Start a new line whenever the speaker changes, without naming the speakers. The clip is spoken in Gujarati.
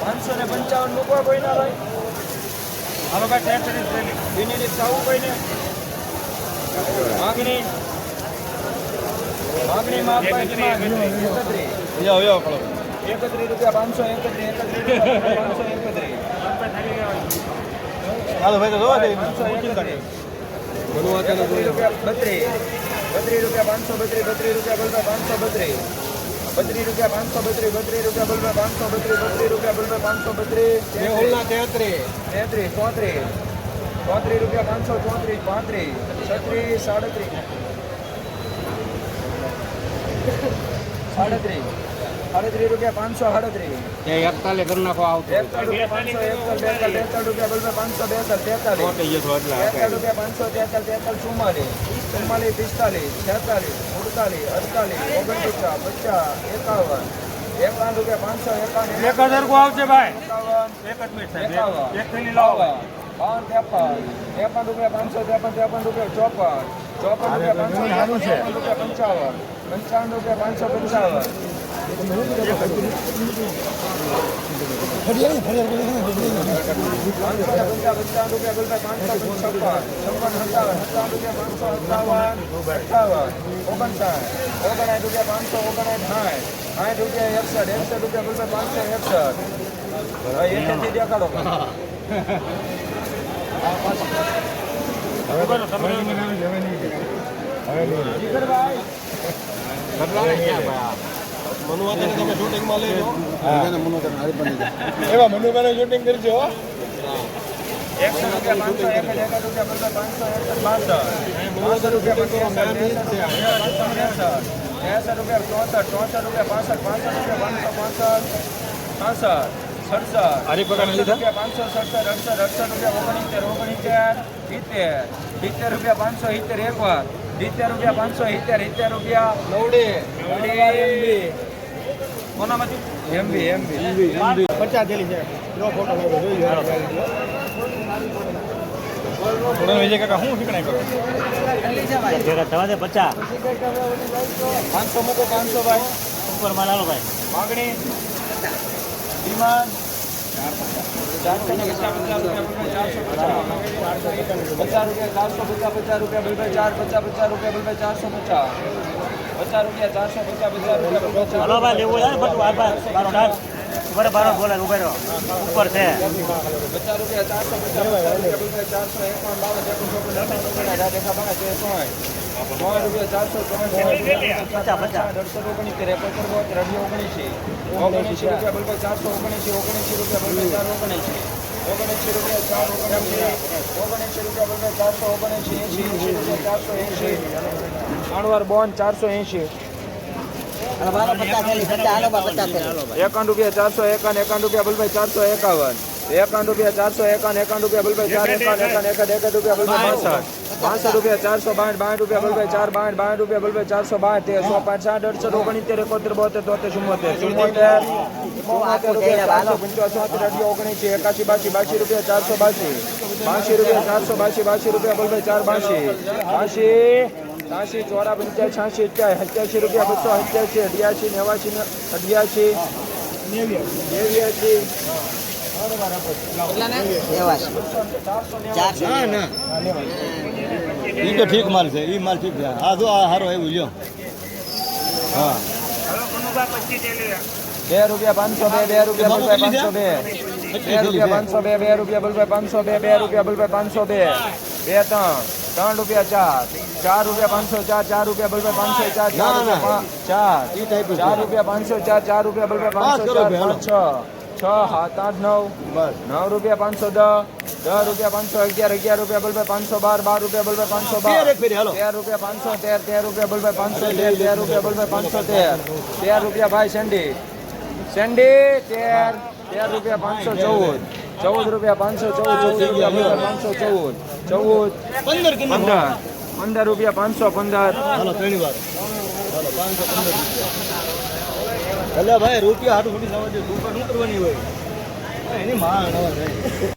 પાંચસો ને પંચાવન મૂકવા કોઈ ના ભાઈ હાલો ભાઈ ટેન્શન બીની રીત ખાવું કોઈને? માગણી. માગણી
કરો
એકત્રીસ. રૂપિયા પાંચસો એકત્રીસ એકત્રીસ પાંચસો એકત્રીસ.
હાલો ભાઈ તો જોવા દે.
પાંચસો એકત્રીસ. બત્રીસ રૂપિયા બત્રીસ બત્રીસ રૂપિયા પાંચસો બત્રીસ બત્રીસ રૂપિયા બલભાઈ પાંચસો બત્રીસ બત્રીસ રૂપિયા પાંચસો બત્રીસ બત્રીસ રૂપિયા બલભાઈ પાંચસો બત્રીસ બત્રીસ રૂપિયા બલભાઈ પાંચસો બત્રીસ
તેત્રીસ
તેત્રીસ ચોત્રીસ ચોત્રીસ રૂપિયા પાંચસો ચોત્રીસ પાંત્રીસ છત્રીસ સાડત્રીસ સાડત્રીસ સાડત્રીસ રૂપિયા પાંચસો સાડત્રીસ.
એકતાલીસ કરી નાખો આવતો
એકતાલીસ રૂપિયા પાંચસો એકતાલીસ બેતાલીસ બેતાલીસ રૂપિયા બલભાઈ પાંચસો બેતાલીસ તેતાલીસ તેતાલીસ રૂપિયા પાંચસો તેતાલીસ તેતાલીસ ચુમ્માલીસ. ચુમ્માલીસ પિસ્તાલીસ છેતાલીસ અડતાલીસ અડતાલીસ ઓગણપચાસ પચાસ એકાવન. એકાવન રૂપિયા પાંચસો એકાવન
એક હજાર કો આવશે ભાઈ. એક જ મિનિટ સાહેબ એક થેલી લાવો.
બાવન. બાવન ત્રેપન. ત્રેપન રૂપિયા પાંચસો ત્રેપન ત્રેપન રૂપિયા ચોપન. ચોપન રૂપિયા પાંચસો પંચાવન. પંચાવન રૂપિયા પાંચસો પંચાવન. ઓગણસાઠ રૂપિયા પાંચસો ઓગણસાઠ સાઠ રૂપિયા એકસઠ એકસઠ રૂપિયા બોલતા પાંચસો એકસઠ હવે એકેથી દેખાડો
એવા મનુભાઈ શૂટિંગ કરજો હો.
એકસો રૂપિયા પાંચસો એક હજાર રૂપિયા બોલતા પાંચસો એકસઠ બાસઠ પાંચસો રૂપિયા એસઠ રૂપિયા ચોસઠ ચોસઠ રૂપિયા પાસઠ પાસઠ રૂપિયા પાંચસો પાંસઠ સડસઠ રૂપિયા પાંચસો સડસઠ અડસઠ અડસઠ રૂપિયા ઓગણીતેર ઓગણીતેર સિત્તેર. સિત્તેર રૂપિયા પાંચસો સિત્તેર એક વાર. સિત્તેર રૂપિયા પાંચસો સિત્તેર સિત્તેર રૂપિયા નવડી. કોનામાંથી એમબી એમબી
પચાસ થેલી છે. લો ફોટો લાવો જોઈ લો થોડા વિજય કાકા શું શીખણાઈ કરો?
પચાસ.
પાંચસો મૂકો પાંચસો ભાઈ.
ઉપર માલ આલો ભાઈ.
માગણી. ડિમાન્ડ. ચારસો ને પચાસ પચાસ. રૂપિયા ચારસો પચાસ પચાસ રૂપિયા ચારસો પચાસ પચાસ રૂપિયા બોલભાઈ ચાર પચાસ પચાસ રૂપિયા ભાઈ ચારસો પચાસ. પચાસ રૂપિયા ચારસો પચાસ પચાસ રૂપિયા
હલો ભાઈ લેવું છે ભાઈ બારો ડાળ ઉપર બારો બોલે ઊભા રહ્યો ઉપર છે
પચાસ રૂપિયા ચારસો પચાસ ચારસો એકાવન બાવન ચારસો ઓગણીસ રૂપિયા ચારસો ઓગણીસી ઓગણીસી રૂપિયા ચાર ઓગણીસી ઓગણીસી રૂપિયા ચાર ઓગણીસી ઓગણીસી રૂપિયા ચારસો ઓગણીસી એંશી એંશી રૂપિયા ચારસો અણવર બોન ચારસો એંશી. એકાવન રૂપિયા ચારસો એકાવન એકાવન રૂપિયા બોલભાઈ ચારસો એકાવન. એકાવન રૂપિયા ચારસો એકાવન એકાવન રૂપિયા બોલભાઈ ચાર એકાવન એકાવન એકાદ એકાદ રૂપિયા બોલભાઈ બાસઠ. બાસઠ. રૂપિયા ચારસો બાઠ બાઠ રૂપિયા બોલભાઈ ચાર બાઠ બાઠ રૂપિયા બોલભાઈ ચારસો બાઠ તેરસો પાંચ સાઠ અડસઠ ઓગણીતેર એકોતેર બોતેર તોતેર ચુમ્મોતેર ચુમ્મોતેર ચુમ્મોતેર રૂપિયા ચારસો પંચોતેર અઢી ઓગણીસી એકાસી બાસી બાસી રૂપિયા ચારસો બાસી. બાસી રૂપિયા ચારસો બાસી બાસી રૂપિયા બોલભાઈ ચાર બાસી. બાસી. ત્યાંસી ચોરા પંચાયત છ્યાસી સત્યાસી રૂપિયા બસો સત્યાસી અઠ્યાસી નેવાસી અઠ્યાસી નેવ્યાસી.
ઈ તો ઠીક માલ છે ઈ માલ ઠીક છે. આ જો આ હારો એવું લ્યો. હા.
બે રૂપિયા પાંચસો બે બે રૂપિયા બોલભાઈ પાંચસો બે. બે રૂપિયા પાંચસો બે બે રૂપિયા બોલભાઈ પાંચસો બે બે રૂપિયા બોલભાઈ પાંચસો બે. બે ત્રણ. ત્રણ રૂપિયા ચાર ચાર રૂપિયા પાંચસો ચાર ચાર રૂપિયા બોલભાઈ પાંચસો ચાર ચાર
ના, ના.
રૂપિયા પાંચ- ચાર
ઈ ટાઈપ જ
ચાર રૂપિયા પાંચસો ચાર ચાર રૂપિયા બોલભાઈ
પાંચ
પાંચસો
કરો
ચાર
ભેળો.
પાંચ છ છ સાત આઠ નવ
બસ
નવ રૂપિયા પાંચસો દસ દસ રૂપિયા પાંચસો અગિયાર અગિયાર રૂપિયા બોલભાઈ પાંચસો બાર બાર રૂપિયા બોલભાઈ પાંચસો બાર
તેર એક ફેરી હાલો
તેર રૂપિયા પાંચસો તેર તેર રૂપિયા બોલભાઈ પાંચસો તેર તેર રૂપિયા બોલભાઈ પાંચસો તેર તેર રૂપિયા ભાઈ સેન્ડી સેન્ડી તેર તેર રૂપિયા પાંચસો ચૌદ ચૌદ રૂપિયા પાંચસો ચૌદ ચૌદ રૂપિયા બોલભાઈ પાંચસો ચૌદ ચૌદ
પંદર
પંદર. પંદર રૂપિયા પાંચસો પંદર.
ભલે ભાઈ રૂપિયા હાટું ફૂટી જવા દે દુકાન ઉતરવાની હોય. એની માં